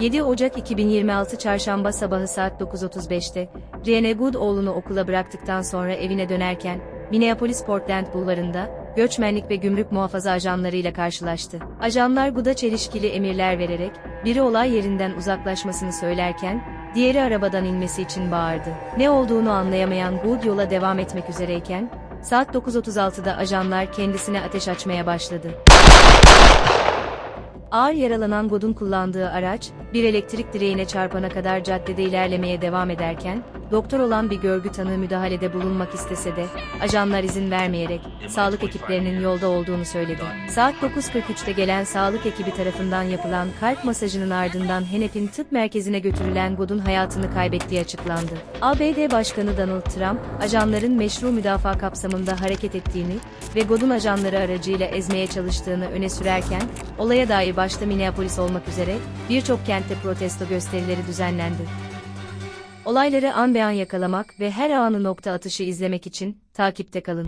7 Ocak 2026 Çarşamba sabahı saat 9.35'te, Rihanna Good oğlunu okula bıraktıktan sonra evine dönerken, Minneapolis Portland bulvarında, göçmenlik ve gümrük muhafaza ajanlarıyla karşılaştı. Ajanlar Good'a çelişkili emirler vererek, biri olay yerinden uzaklaşmasını söylerken, diğeri arabadan inmesi için bağırdı. Ne olduğunu anlayamayan Good yola devam etmek üzereyken, saat 9.36'da ajanlar kendisine ateş açmaya başladı. Ağır yaralanan God'un kullandığı araç, bir elektrik direğine çarpana kadar caddede ilerlemeye devam ederken, doktor olan bir görgü tanığı müdahalede bulunmak istese de, ajanlar izin vermeyerek, sağlık ekiplerinin yolda olduğunu söyledi. Saat 9.43'te gelen sağlık ekibi tarafından yapılan kalp masajının ardından Hennepin Tıp Merkezi'ne götürülen God'un hayatını kaybettiği açıklandı. ABD Başkanı Donald Trump, ajanların meşru müdafaa kapsamında hareket ettiğini ve God'un ajanları aracıyla ezmeye çalıştığını öne sürerken, olaya dair başta Minneapolis olmak üzere birçok kentte protesto gösterileri düzenlendi. Olayları an be an yakalamak ve her anı nokta atışı izlemek için takipte kalın.